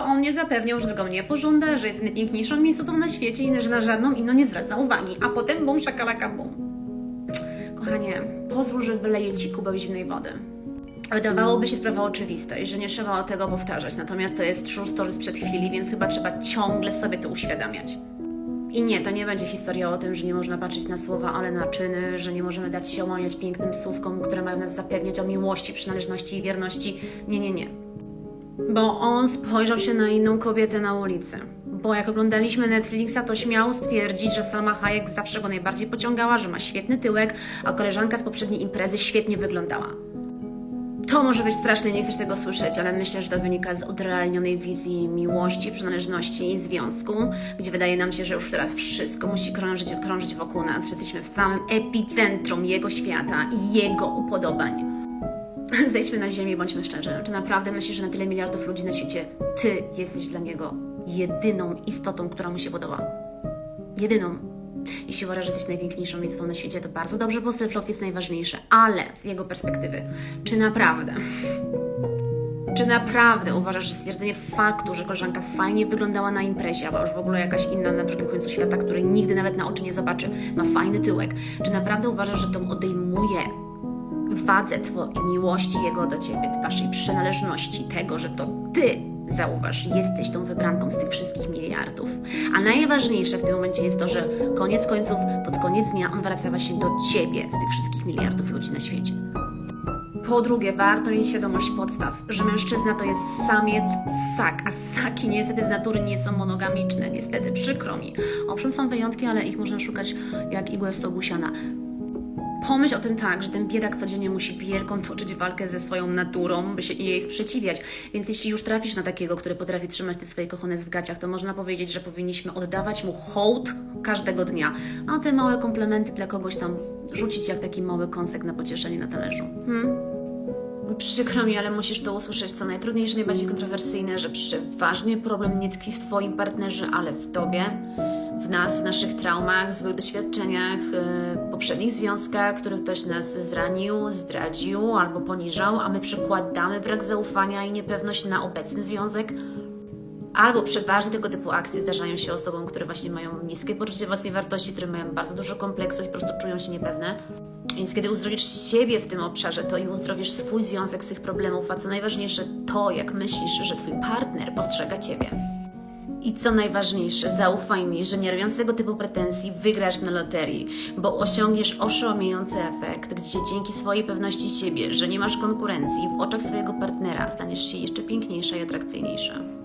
mnie zapewniał, że tylko mnie pożąda, że jest najpiękniejszą istotą na świecie i że na żadną inną nie zwraca uwagi. A potem bum, szakalaka, bum. Kochanie, pozwól, że wyleję Ci kubek zimnej wody. Wydawałoby się sprawa oczywista i że nie trzeba tego powtarzać, natomiast to jest true story sprzed chwili, więc chyba trzeba ciągle sobie to uświadamiać. I nie, to nie będzie historia o tym, że nie można patrzeć na słowa, ale na czyny, że nie możemy dać się omamiać pięknym słówkom, które mają nas zapewniać o miłości, przynależności i wierności. Nie, nie, nie. Bo on spojrzał się na inną kobietę na ulicy. Bo jak oglądaliśmy Netflixa, to śmiał stwierdzić, że Salma Hayek zawsze go najbardziej pociągała, że ma świetny tyłek, a koleżanka z poprzedniej imprezy świetnie wyglądała. To może być straszne, nie chcesz tego słyszeć, ale myślę, że to wynika z odrealnionej wizji miłości, przynależności i związku, gdzie wydaje nam się, że już teraz wszystko musi krążyć, krążyć wokół nas, że jesteśmy w samym epicentrum jego świata i jego upodobań. Zejdźmy na ziemię bądźmy szczerzy. Czy naprawdę myślisz, że na tyle miliardów ludzi na świecie ty jesteś dla niego jedyną istotą, która mu się podoba? Jedyną. Jeśli uważasz, że jesteś najpiękniejszą istotą na świecie, to bardzo dobrze, bo self-love jest najważniejsze. Ale z jego perspektywy, czy naprawdę, czy naprawdę uważasz, że stwierdzenie faktu, że koleżanka fajnie wyglądała na imprezie, albo już w ogóle jakaś inna na drugim końcu świata, który nigdy nawet na oczy nie zobaczy, ma fajny tyłek, czy naprawdę uważasz, że to odejmuje wadze Twojej miłości Jego do Ciebie, Waszej przynależności, tego, że to Ty, zauważ, jesteś tą wybranką z tych wszystkich miliardów. A najważniejsze w tym momencie jest to, że koniec końców, pod koniec dnia on wraca właśnie do Ciebie z tych wszystkich miliardów ludzi na świecie. Po drugie, warto mieć świadomość podstaw, że mężczyzna to jest samiec ssak, a ssaki niestety z natury nie są monogamiczne, niestety, przykro mi. Owszem, są wyjątki, ale ich można szukać jak igłę w stogu siana. Pomyśl o tym tak, że ten biedak codziennie musi wielką toczyć walkę ze swoją naturą, by się jej sprzeciwiać. Więc jeśli już trafisz na takiego, który potrafi trzymać te swoje kochane w gaciach, to można powiedzieć, że powinniśmy oddawać mu hołd każdego dnia, a te małe komplementy dla kogoś tam rzucić jak taki mały kąsek na pocieszenie na talerzu. Hmm? Przykro mi, ale musisz to usłyszeć, co najtrudniejsze, najbardziej kontrowersyjne, że przeważnie problem nie tkwi w Twoim partnerze, ale w Tobie, w nas, w naszych traumach, złych doświadczeniach, yy, poprzednich związkach, których ktoś nas zranił, zdradził albo poniżał, a my przekładamy brak zaufania i niepewność na obecny związek. Albo przeważnie tego typu akcje zdarzają się osobom, które właśnie mają niskie poczucie własnej wartości, które mają bardzo dużo kompleksów i po prostu czują się niepewne. Więc kiedy uzdrowisz siebie w tym obszarze, to i uzdrowisz swój związek z tych problemów, a co najważniejsze, to jak myślisz, że twój partner postrzega ciebie. I co najważniejsze, zaufaj mi, że nie robiąc tego typu pretensji wygrasz na loterii, bo osiągniesz oszałamiający efekt, gdzie dzięki swojej pewności siebie, że nie masz konkurencji, w oczach swojego partnera staniesz się jeszcze piękniejsza i atrakcyjniejsza.